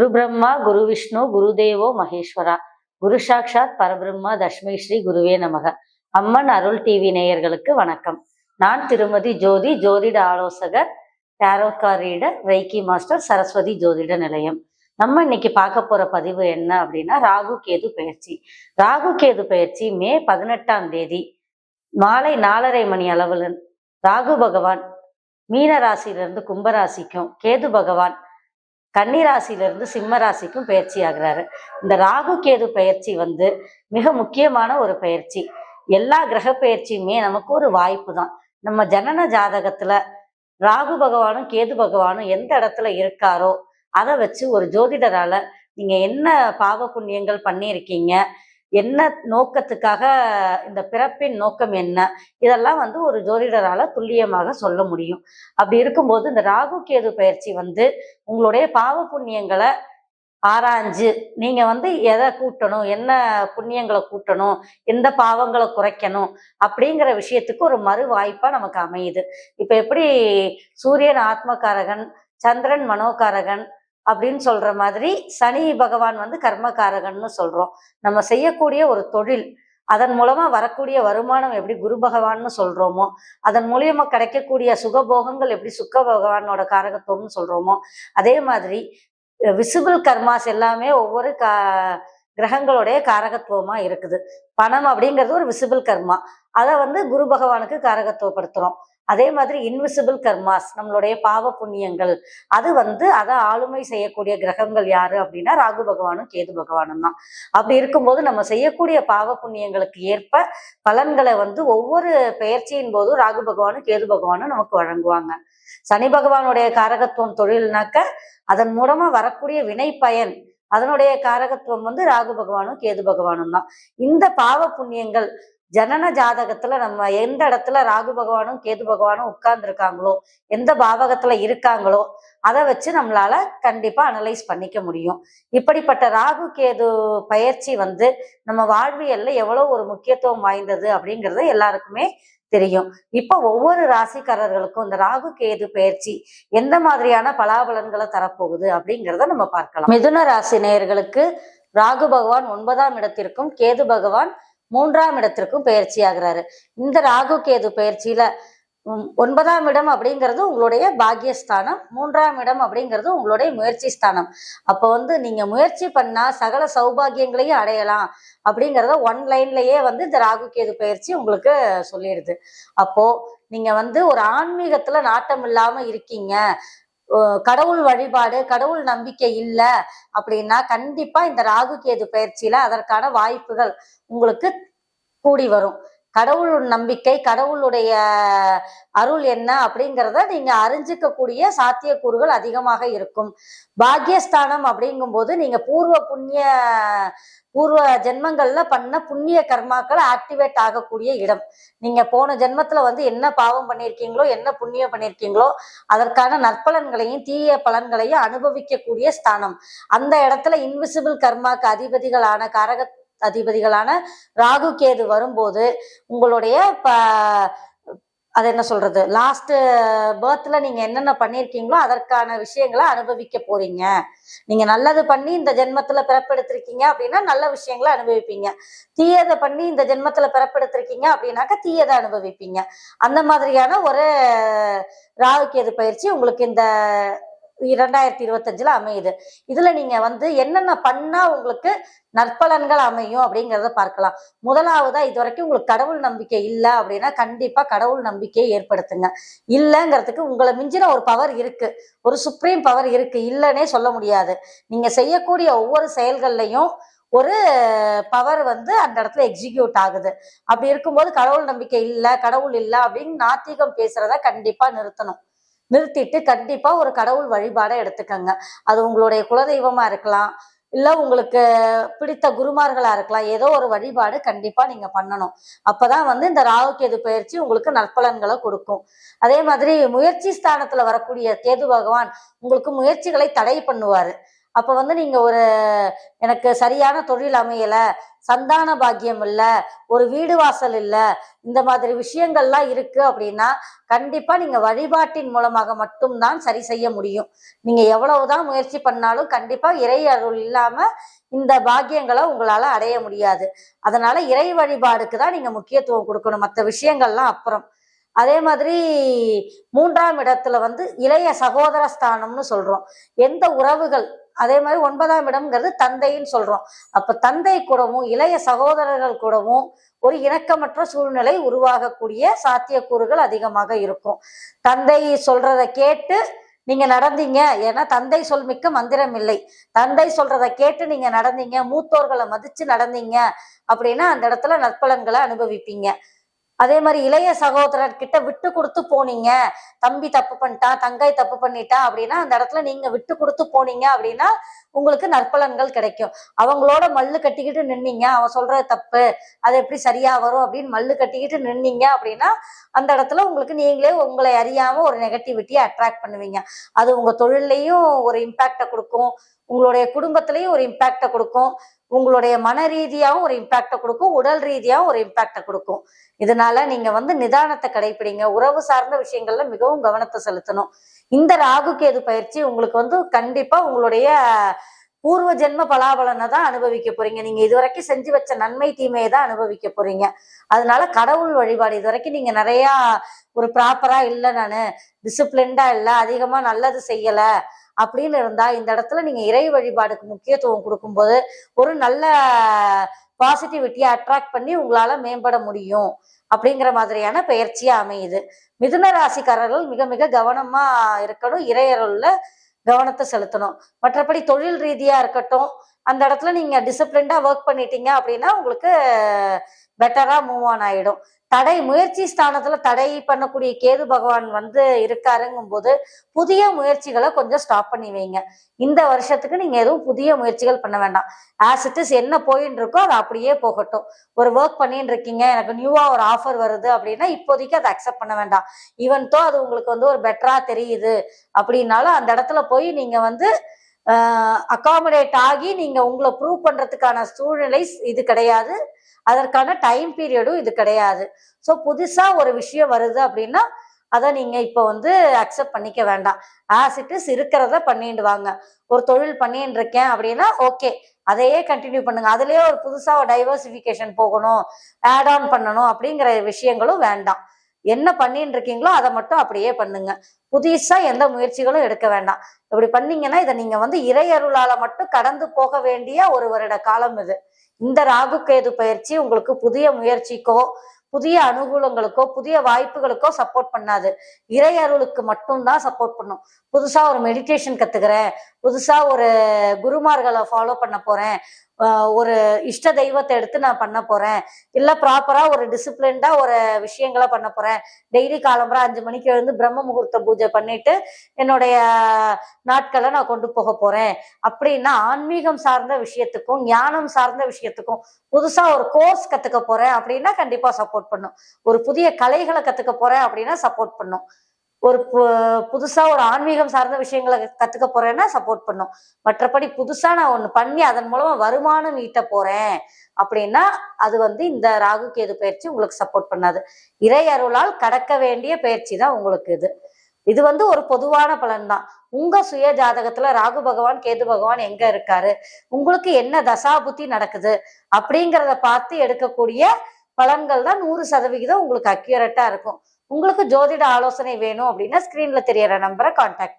குரு பிரம்மா குரு விஷ்ணு குருதேவோ மகேஸ்வரா. குரு சாக்ஷாத் பரபிரம்மா தஷ்மை ஸ்ரீ குருவே நமக. அம்மன் அருள் டிவி நேயர்களுக்கு வணக்கம். நான் திருமதி ஜோதி ஜோதிட ஆலோசகர் tarot card reader reiki master Saraswathi ஜோதிட நிலையம். நம்ம இன்னைக்கு பார்க்க போற பதிவு என்ன அப்படின்னா ராகு கேது பயிற்சி. ராகு கேது பயிற்சி மே பதினெட்டாம் தேதி மாலை நாலரை மணி அளவில் ராகு பகவான் மீன ராசியிலிருந்து கும்பராசிக்கும் கேது பகவான் கன்னிராசியிலிருந்து சிம்ம ராசிக்கும் பயிற்சி ஆகுறாரு இந்த ராகு கேது பயிற்சி வந்து மிக முக்கியமான ஒரு பயிற்சி. எல்லா கிரக பயிற்சியுமே நமக்கு ஒரு வாய்ப்பு தான். நம்ம ஜனன ஜாதகத்துல ராகு பகவானும் கேது பகவானும் எந்த இடத்துல இருக்காரோ அதை வச்சு ஒரு ஜோதிடரால நீங்க என்ன பாவ புண்ணியங்கள் பண்ணியிருக்கீங்க என்ன நோக்கத்துக்காக இந்த பிறப்பின் நோக்கம் என்ன? இதெல்லாம் வந்து ஒரு ஜோதிடரால துல்லியமாக சொல்ல முடியும். அப்படி இருக்கும்போது இந்த ராகு கேது பயிற்சி வந்து உங்களுடைய பாவ புண்ணியங்களை ஆராய்ஞ்சு நீங்க வந்து எதை கூட்டணும் என்ன புண்ணியங்களை கூட்டணும் எந்த பாவங்களை குறைக்கணும் அப்படிங்கிற விஷயத்துக்கு ஒரு மறு வாய்ப்பா நமக்கு அமையுது. இப்ப எப்படி சூரியன் ஆத்மகாரகன் சந்திரன் மனோகாரகன் அப்படின்னு சொல்ற மாதிரி சனி பகவான் வந்து கர்மகாரகன்னு சொல்றோம். நம்ம செய்யக்கூடிய ஒரு தொழில் அதன் மூலமா வரக்கூடிய வருமானம் எப்படி குரு பகவான்னு சொல்றோமோ அதன் மூலியமா கிடைக்கக்கூடிய சுகபோகங்கள் எப்படி சுக்க பகவானோட காரகத்துவம்னு சொல்றோமோ அதே மாதிரி விசிபிள் கர்மாஸ் எல்லாமே ஒவ்வொரு கா கிரகங்களுடைய காரகத்துவமா இருக்குது. பணம் அப்படிங்கிறது ஒரு விசிபிள் கர்மா அதை வந்து குரு பகவானுக்கு காரகத்துவப்படுத்துறோம். அதே மாதிரி இன்விசிபிள் கர்மாஸ் நம்மளுடைய பாவ புண்ணியங்கள் அது வந்து அதை ஆளுமை செய்யக்கூடிய கிரகங்கள் யாரு அப்படின்னா ராகு பகவானும் கேது பகவானும் தான். அப்படி இருக்கும்போது நம்ம செய்யக்கூடிய பாவ புண்ணியங்களுக்கு ஏற்ப பலன்களை வந்து ஒவ்வொரு பெயர்ச்சியின் போதும் ராகு பகவானும் கேது பகவானும் நமக்கு வழங்குவாங்க. சனி பகவானுடைய காரகத்துவம் தொழில்னாக்க அதன் மூலமா வரக்கூடிய வினை பயன் அதனுடைய காரகத்துவம் வந்து ராகு பகவானும் கேது பகவானும் தான். இந்த பாவ புண்ணியங்கள் ஜனன ஜாதகத்துல நம்ம எந்த இடத்துல ராகு பகவானும் கேது பகவானும் உட்கார்ந்துருக்காங்களோ எந்த பாவகத்துல இருக்காங்களோ அதை வச்சு நம்மளால கண்டிப்பா அனலைஸ் பண்ணிக்க முடியும். இப்படிப்பட்ட ராகு கேது பயிற்சி வந்து நம்ம வாழ்வியல்ல எவ்வளவு ஒரு முக்கியத்துவம் வாய்ந்தது அப்படிங்கிறது எல்லாருக்குமே தெரியும். இப்போ ஒவ்வொரு ராசிக்காரர்களுக்கும் இந்த ராகு கேது பயிற்சி எந்த மாதிரியான பலாபலன்களை தரப்போகுது அப்படிங்கிறத நம்ம பார்க்கலாம். மிதுன ராசி நேயர்களுக்கு ராகு பகவான் ஒன்பதாம் இடத்திற்கும் கேது பகவான் மூன்றாம் இடத்திற்கும் பயிற்சி ஆகிறாரு இந்த ராகு கேது பயிற்சியில ஒன்பதாம் இடம் அப்படிங்கிறது உங்களுடைய பாக்கியஸ்தானம் மூன்றாம் இடம் அப்படிங்கிறது உங்களுடைய முயற்சி ஸ்தானம். அப்போ வந்து நீங்க முயற்சி பண்ணா சகல சௌபாகியங்களையும் அடையலாம் அப்படிங்கிறத ஒன் லைன்லயே வந்து இந்த ராகு கேது பயிற்சி உங்களுக்கு சொல்லிடுது. அப்போ நீங்க வந்து ஒரு ஆன்மீகத்துல நாட்டம் இல்லாம இருக்கீங்க. கடவுள் வழிபாடு கடவுள் நம்பிக்கை இல்லை அப்படின்னா கண்டிப்பா இந்த ராகு கேது பயிற்சியில அதற்கான வாய்ப்புகள் உங்களுக்கு கூடி வரும். கடவுள் நம்பிக்கை கடவுளுடைய அருள் என்ன அப்படிங்கிறத நீங்க அறிஞ்சிக்கக்கூடிய சாத்தியக்கூறுகள் அதிகமாக இருக்கும். பாக்கியஸ்தானம் அப்படிங்கும்போது நீங்க பூர்வ புண்ணிய பூர்வ ஜென்மங்கள்ல பண்ண புண்ணிய கர்மாக்கள் ஆக்டிவேட் ஆகக்கூடிய இடம். நீங்க போன ஜென்மத்துல வந்து என்ன பாவம் பண்ணியிருக்கீங்களோ என்ன புண்ணியம் பண்ணியிருக்கீங்களோ அதற்கான நற்பலன்களையும் தீய பலன்களையும் அனுபவிக்கக்கூடிய ஸ்தானம். அந்த இடத்துல இன்விசிபிள் கர்மாக்கு அதிபதிகளான கரக அதிபதிகளான ராகு கேது வரும்போது உங்களுடைய ப அது என்ன சொல்றது லாஸ்ட் பேர்த்ல நீங்க என்னென்ன பண்ணியிருக்கீங்களோ அதற்கான விஷயங்களை அனுபவிக்க போறீங்க. நீங்க நல்லது பண்ணி இந்த ஜென்மத்துல பிறப்பெடுத்திருக்கீங்க அப்படின்னா நல்ல விஷயங்களை அனுபவிப்பீங்க. தீயதை பண்ணி இந்த ஜென்மத்துல பிறப்பெடுத்திருக்கீங்க அப்படின்னாக்கா தீயதை அனுபவிப்பீங்க. அந்த மாதிரியான ஒரு ராகு கேது பயிற்சி உங்களுக்கு இந்த இரண்டாயிரத்தி இருபத்தஞ்சில் அமையுது. இதில் நீங்கள் வந்து என்னென்ன பண்ணால் உங்களுக்கு நற்பலன்கள் அமையும் அப்படிங்கிறத பார்க்கலாம். முதலாவதாக இது வரைக்கும் உங்களுக்கு கடவுள் நம்பிக்கை இல்லை அப்படின்னா கண்டிப்பாக கடவுள் நம்பிக்கையை ஏற்படுத்துங்க. இல்லைங்கிறதுக்கு உங்களை மிஞ்சின ஒரு பவர் இருக்குது ஒரு சுப்ரீம் பவர் இருக்குது இல்லைன்னே சொல்ல முடியாது. நீங்கள் செய்யக்கூடிய ஒவ்வொரு செயல்கள்லையும் ஒரு பவர் வந்து அந்த இடத்துல எக்ஸிக்யூட் ஆகுது. அப்படி இருக்கும்போது கடவுள் நம்பிக்கை இல்லை கடவுள் இல்லை அப்படின்னு நாத்திகம் பேசுறத கண்டிப்பாக நிறுத்தணும். நிறுத்திட்டு கண்டிப்பா ஒரு கடவுள் வழிபாடை எடுத்துக்கங்க. அது உங்களுடைய குலதெய்வமா இருக்கலாம் இல்ல உங்களுக்கு பிடித்த குருமார்களா இருக்கலாம் ஏதோ ஒரு வழிபாடு கண்டிப்பா நீங்க பண்ணணும். அப்பதான் வந்து இந்த ராகு கேது பயிற்சி உங்களுக்கு நற்பலன்களை கொடுக்கும். அதே மாதிரி முயற்சி ஸ்தானத்துல வரக்கூடிய கேது பகவான் உங்களுக்கு முயற்சிகளை தடை பண்ணுவாரு. அப்போ வந்து நீங்கள் ஒரு எனக்கு சரியான தொழில் அமையலை சந்தான பாக்கியம் இல்லை ஒரு வீடு வாசல் இல்லை இந்த மாதிரி விஷயங்கள்லாம் இருக்குது அப்படின்னா கண்டிப்பாக நீங்கள் வழிபாட்டின் மூலமாக மட்டும்தான் சரி செய்ய முடியும். நீங்கள் எவ்வளவுதான் முயற்சி பண்ணாலும் கண்டிப்பாக இறை அருள் இல்லாமல் இந்த பாக்கியங்களை உங்களால் அடைய முடியாது. அதனால் இறை வழிபாடுக்கு தான் நீங்கள் முக்கியத்துவம் கொடுக்கணும் மற்ற விஷயங்கள்லாம் அப்புறம். அதே மாதிரி மூன்றாம் இடத்துல வந்து இளைய சகோதர ஸ்தானம்னு சொல்றோம். எந்த உறவுகள்? அதே மாதிரி ஒன்பதாம் இடம்ங்கிறது தந்தைன்னு சொல்றோம். அப்ப தந்தை கூடவும் இளைய சகோதரர்கள் கூடவும் ஒரு இணக்கமற்ற சூழ்நிலை உருவாகக்கூடிய சாத்தியக்கூறுகள் அதிகமாக இருக்கும். தந்தை சொல்றதை கேட்டு நீங்க நடந்தீங்க ஏன்னா தந்தை சொல் மிக்க மந்திரம் இல்லை. தந்தை சொல்றத கேட்டு நீங்க நடந்தீங்க மூத்தோர்களை மதிச்சு நடந்தீங்க அப்படின்னா அந்த இடத்துல நற்பலன்களை அனுபவிப்பீங்க. அதே மாதிரி இளைய சகோதரர் கிட்ட விட்டு கொடுத்து போனீங்க. தம்பி தப்பு பண்ணிட்டான் தங்கை தப்பு பண்ணிட்டான் அப்படின்னா அந்த இடத்துல நீங்க விட்டு கொடுத்து போனீங்க அப்படின்னா உங்களுக்கு நற்பலன்கள் கிடைக்கும். அவங்களோட மல்லு கட்டிக்கிட்டு நின்னீங்க. அவன் சொல்றது தப்பு. அது எப்படி சரியா வரும் அப்படின்னு மல்லு கட்டிக்கிட்டு நின்னீங்க அப்படின்னா அந்த இடத்துல உங்களுக்கு நீங்களே உங்களை அறியாம ஒரு நெகட்டிவிட்டியை அட்ராக்ட் பண்ணுவீங்க. அது உங்க தொழிலையும் ஒரு இம்பாக்டை கொடுக்கும். உங்களுடைய குடும்பத்திலையும் ஒரு இம்பாக்டை கொடுக்கும். உங்களுடைய மன ரீதியாகவும் ஒரு இம்பாக்டை கொடுக்கும் உடல் ரீதியாகவும் ஒரு இம்பாக்டை கொடுக்கும். இதனால நீங்க வந்து நிதானத்தை கடைபிடிங்க உறவு சார்ந்த விஷயங்கள்ல மிகவும் கவனத்தை செலுத்தணும். இந்த ராகு கேது பயிற்சி உங்களுக்கு வந்து கண்டிப்பா உங்களுடைய பூர்வ ஜென்ம பலாபலனை தான் அனுபவிக்க போறீங்க. நீங்க இதுவரைக்கும் செஞ்சு வச்ச நன்மை தீமையை தான் அனுபவிக்க போறீங்க. அதனால கடவுள் வழிபாடு இது வரைக்கும் நீங்க நிறைய ஒரு ப்ராப்பரா இல்லை நானு டிசிப்ளின்டா இல்லை அதிகமா நல்லது செய்யலை அப்படின்னு இருந்தா இந்த இடத்துல நீங்க இறை வழிபாடுக்கு முக்கியத்துவம் கொடுக்கும்போது ஒரு நல்ல பாசிட்டிவிட்டியை அட்ராக்ட் பண்ணி உங்களால மேம்பட முடியும் அப்படிங்கிற மாதிரியான பயிற்சியா அமையுது. மிதுன ராசிக்காரர்கள் மிக மிக கவனமா இருக்கணும் இறையருள்ல கவனத்தை செலுத்தணும். மற்றபடி தொழில் ரீதியா இருக்கட்டும் அந்த இடத்துல நீங்க டிசிப்ளின்டா ஒர்க் பண்ணிட்டீங்க அப்படின்னா உங்களுக்கு பெட்டரா மூவ் ஆன் ஆயிடும். தடை முயற்சி ஸ்தானத்துல தடை பண்ணக்கூடிய கேது பகவான் வந்து இருக்காருங்கும் போது புதிய முயற்சிகளை கொஞ்சம் ஸ்டாப் பண்ணி வைங்க. இந்த வருஷத்துக்கு நீங்க எதுவும் புதிய முயற்சிகள் பண்ண வேண்டாம். ஆஸ் இட் இஸ் என்ன போயின்னு இருக்கோ அது அப்படியே போகட்டும். ஒரு ஒர்க் பண்ணிட்டு இருக்கீங்க எனக்கு நியூவா ஒரு ஆஃபர் வருது அப்படின்னா இப்போதைக்கு அதை அக்செப்ட் பண்ண வேண்டாம். ஈவன் தோ அது உங்களுக்கு வந்து ஒரு பெட்டரா தெரியுது அப்படின்னாலும் அந்த இடத்துல போய் நீங்க வந்து அகாமடேட் ஆகி நீங்கள் உங்களை ப்ரூவ் பண்ணுறதுக்கான சூழ்நிலை இது கிடையாது. அதற்கான டைம் பீரியடும் இது கிடையாது. ஸோ புதுசாக ஒரு விஷயம் வருது அப்படின்னா அதை நீங்கள் இப்போ வந்து அக்செப்ட் பண்ணிக்க வேண்டாம். ஆஸ் இட் இஸ் இருக்கிறத பண்ணிட்டு வாங்க. ஒரு தொழில் பண்ணிட்டு இருக்கேன் அப்படின்னா ஓகே அதையே கண்டினியூ பண்ணுங்க. அதுலேயே ஒரு புதுசாக ஒரு டைவர்சிஃபிகேஷன் போகணும். ஆட் ஆன் பண்ணணும் அப்படிங்கிற விஷயங்களும் வேண்டாம். என்ன பண்ணிட்டு இருக்கீங்களோ அதை மட்டும் அப்படியே பண்ணுங்க. புதுசா எந்த முயற்சிகளும் எடுக்க வேண்டாம். இப்படி பண்ணீங்கன்னா இதை நீங்க வந்து இறையருளால மட்டும் கடந்து போக வேண்டிய ஒரு வருட காலம் இது. இந்த ராகு கேது பயிற்சி உங்களுக்கு புதிய முயற்சிக்கோ புதிய அனுகூலங்களுக்கோ புதிய வாய்ப்புகளுக்கோ சப்போர்ட் பண்ணாது. இறை அருளுக்கு மட்டும்தான் சப்போர்ட் பண்ணும். புதுசா ஒரு மெடிடேஷன் கத்துக்கிறேன் புதுசா ஒரு குருமார்களை ஃபாலோ பண்ண போறேன். ஒரு இஷ்ட தெய்வத்தை எடுத்து நான் பண்ண போறேன். இல்ல ப்ராப்பரா ஒரு டிசிப்ளின்டா ஒரு விஷயங்களை பண்ண போறேன். டெய்லி காலம்பரம் அஞ்சு மணிக்கு எழுந்து பிரம்ம முகூர்த்த பூஜை பண்ணிட்டு என்னுடைய நாட்களை நான் கொண்டு போக போறேன். அப்படின்னா ஆன்மீகம் சார்ந்த விஷயத்துக்கும் ஞானம் சார்ந்த விஷயத்துக்கும் புதுசா ஒரு கோர்ஸ் கத்துக்க போறேன் அப்படின்னா கண்டிப்பா சப்போர்ட் பண்ணும். ஒரு புதிய கலைகளை கத்துக்க போறேன் அப்படின்னா சப்போர்ட் பண்ணும். ஒரு புதுசா ஒரு ஆன்மீகம் சார்ந்த விஷயங்களை கத்துக்க போறேன்னா சப்போர்ட் பண்ணும். மற்றபடி புதுசா நான் ஒண்ணு பண்ணி அதன் மூலமா வருமானம் ஈட்ட போறேன் அப்படின்னா அது வந்து இந்த ராகு கேது பயிற்சி உங்களுக்கு சப்போர்ட் பண்ணாது. இறை அருளால் கடக்க வேண்டிய பயிற்சி தான் உங்களுக்கு இது. இது வந்து ஒரு பொதுவான பலன் தான் உங்க சுய ஜாதகத்துல ராகு பகவான் கேது பகவான் எங்க இருக்காரு? உங்களுக்கு என்ன தசாபுத்தி நடக்குது? அப்படிங்கிறத பார்த்து எடுக்கக்கூடிய பலன்கள் தான் நூறு சதவிகிதம் உங்களுக்கு அக்யூரட்டா இருக்கும். உங்களுக்கு ஜோதிட ஆலோசனை வேணும் அப்படின்னா ஸ்கிரீன்ல தெரியற நம்பரை கான்டாக்ட் பண்ணுங்க.